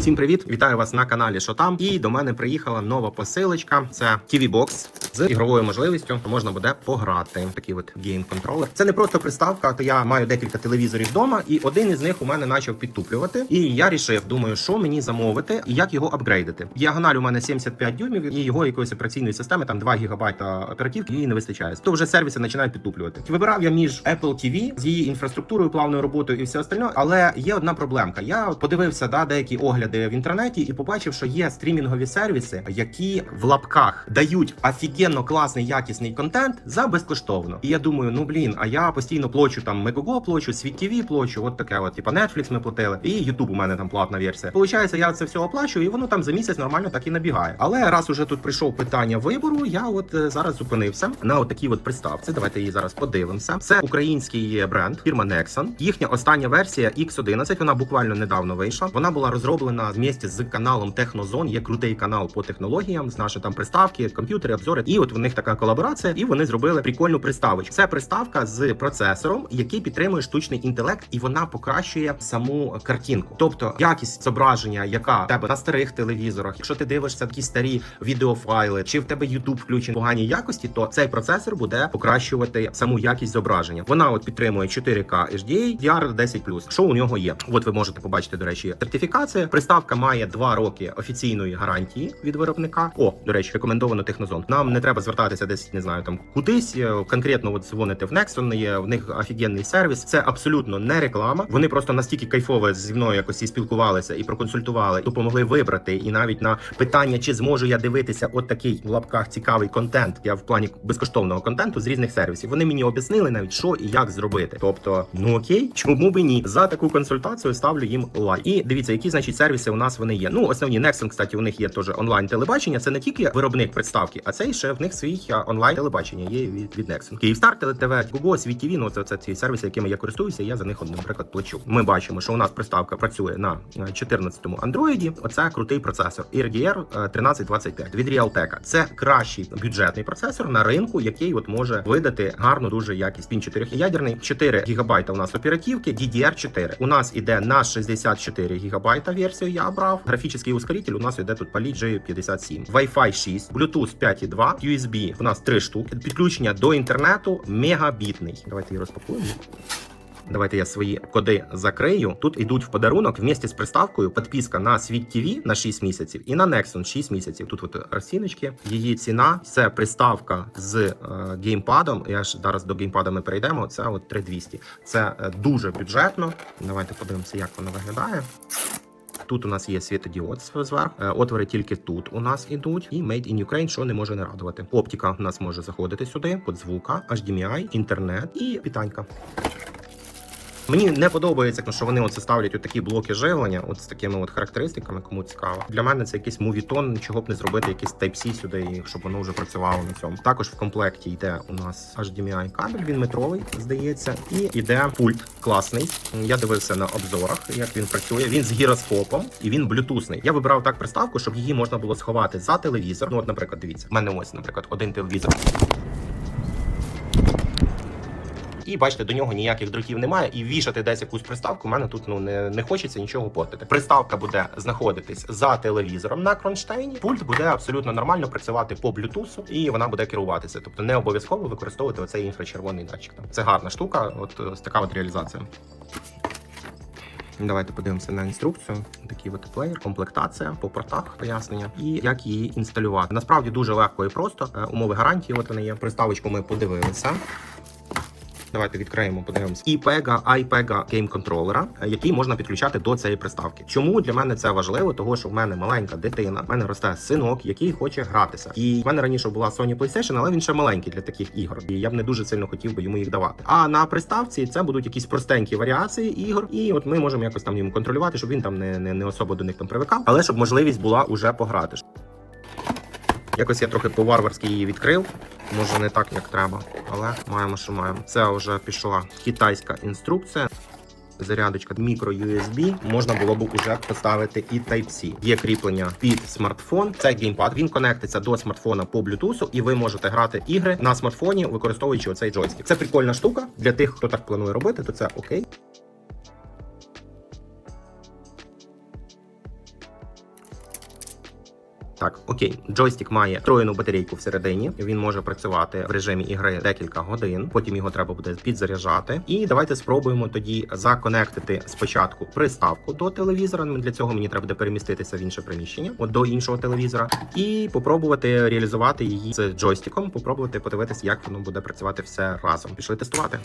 Всім привіт! Вітаю вас на каналі Що там. І до мене приїхала нова посилочка. Це TV Box з ігровою можливістю. Можна буде пограти. Такий от гейм контролер. Це не просто приставка, то я маю декілька телевізорів вдома, і один із них у мене почав підтуплювати. І я рішив, думаю, що мені замовити і як його апгрейдити. Діагональ у мене 75 дюймів, і його якоїсь операційної системи, там 2 гігабайта оперативки, її не вистачає. То вже сервіси починають підтуплювати. Вибирав я між Apple TV з її інфраструктурою, плавною роботою і все остальне. Але є одна проблемка. Я подивився да, деякі огляди в інтернеті і побачив, що є стрімінгові сервіси, які в лапках дають офігенно класний якісний контент за безкоштовно. І я думаю, ну блін, а я постійно плачу там Мегого плачу, Світ TV плачу, от таке, от типа Netflix ми платили, і YouTube у мене там платна версія. Получається, я це все оплачую, і воно там за місяць нормально так і набігає. Але раз уже тут прийшов питання вибору, я от е, зараз зупинився на от такій от приставці. Давайте її зараз подивимося. Це український бренд, фірма Nexon. Їхня остання версія X11, Вона буквально недавно вийшла. Вона була розроблена вместе з каналом Технозон. Є крутий канал по технологіям, з наші там приставки, комп'ютери, обзори. І от в них така колаборація, і вони зробили прикольну приставочку. Це приставка з процесором, який підтримує штучний інтелект, і вона покращує саму картинку. Тобто якість зображення, яка в тебе на старих телевізорах, якщо ти дивишся такі старі відеофайли, чи в тебе YouTube включений в поганій якості, то цей процесор буде покращувати саму якість зображення. Вона от підтримує 4К HDR, DR10+. Що у нього є? От ви можете побачити, до речі, сертифікація. Приставка має 2 роки офіційної гарантії від виробника. О, до речі, рекомендовано технозон. Нам не треба звертатися десь, не знаю, там кудись. е, Конкретно от дзвоните в Nexon, є в них офігенний сервіс. Це абсолютно не реклама. Вони просто настільки кайфово зі мною якось і спілкувалися і проконсультували, допомогли вибрати. І навіть на питання, чи зможу я дивитися от такий в лапках цікавий контент. Я в плані безкоштовного контенту з різних сервісів. Вони мені об'яснили навіть що і як зробити. Тобто, ну окей, чому би ні? За таку консультацію ставлю їм лайк. І дивіться, які значить сервіси у нас вони є. Ну, основні Nexon, кстати, у них є теж онлайн телебачення. Це не тільки виробник приставки, а це і ще в них свій онлайн телебачення є від, від Nexon. Київстар, ТВ, Google, Світ TV, ну це, це ці сервіси, якими я користуюся. Я за них, наприклад, плачу. Ми бачимо, що у нас приставка працює на 14-му Android. Оце крутий процесор RDR 1325 від Realtek. Це кращий бюджетний процесор на ринку, який от може видати гарну дуже якість. Він 4 ядерний, 4 гігабайта у нас оперативки, DDR4. У нас іде на 64 гігабайта версію. Я брав. Графічний ускоритель у нас іде тут Poly J57. Wi-Fi 6, Bluetooth 5.2, USB у нас 3 штуки. Підключення до інтернету мегабітний. Давайте її розпакуємо. Давайте я свої коди закрию. Тут йдуть в подарунок вместе з приставкою підписка на Світ TV на 6 місяців і на Nexon 6 місяців. Тут от розціночки. Її ціна це приставка з е, геймпадом. Я ж зараз до геймпада ми перейдемо. Це от 3200. Це е, дуже бюджетно. Давайте подивимося, як воно виглядає. Тут у нас є світодіод зверху. Е, Отвори тільки тут у нас ідуть. І Made in Ukraine, що не може не радувати. Оптика у нас може заходити сюди, подзвука, HDMI, інтернет і питанька. Мені не подобається, що вони оце ставлять от такі блоки живлення, от з такими от характеристиками, кому цікаво. Для мене це якийсь мувітон, чого б не зробити, якийсь Type-C сюди, щоб воно вже працювало на цьому. Також в комплекті йде у нас HDMI кабель, він метровий, здається, і йде пульт класний. Я дивився на обзорах, як він працює. Він з гіроскопом і він блютусний. Я вибрав так приставку, щоб її можна було сховати за телевізор. Ну, от, наприклад, дивіться, в мене ось, наприклад, один телевізор. І бачите, до нього ніяких дротів немає. І вішати десь якусь приставку. У мене тут ну не, не хочеться нічого портити. Приставка буде знаходитись за телевізором на кронштейні. Пульт буде абсолютно нормально працювати по блютусу, і вона буде керуватися. Тобто не обов'язково використовувати оцей інфрачервоний датчик. Це гарна штука. От ось така от реалізація. Давайте подивимося на інструкцію. Такий от плеєр, комплектація по портах, пояснення і як її інсталювати. Насправді дуже легко і просто. Е, Умови гарантії. От вони є. Приставочку ми подивилися. Давайте відкриємо, подивимось. IPEGA, iPEGA гейм контролера, який можна підключати до цієї приставки. Чому для мене це важливо? Того, що в мене маленька дитина, в мене росте синок, який хоче гратися. І в мене раніше була Sony PlayStation, але він ще маленький для таких ігор. І я б не дуже сильно хотів би йому їх давати. А на приставці це будуть якісь простенькі варіації ігор, і от ми можемо якось там йому контролювати, щоб він там не, не, не особо до них там привикав, але щоб можливість була уже пограти. Якось я трохи по-варварськи її відкрив. Може не так, як треба, але маємо, що маємо. Це вже пішла китайська інструкція. Зарядочка мікро USB, можна було б уже поставити і Type-C. Є кріплення під смартфон. Це геймпад. Він конектиться до смартфона по Bluetooth, і ви можете грати ігри на смартфоні, використовуючи оцей джойстик. Це прикольна штука для тих, хто так планує робити, то це окей. Так, окей, джойстик має встроєну батарейку всередині. Він може працювати в режимі ігри декілька годин. Потім його треба буде підзаряджати. І давайте спробуємо тоді законектити спочатку приставку до телевізора. Ну, Для цього мені треба буде переміститися в інше приміщення, от до іншого телевізора, і попробувати реалізувати її з джойстиком. Попробувати подивитися, як воно буде працювати все разом. Пішли тестувати.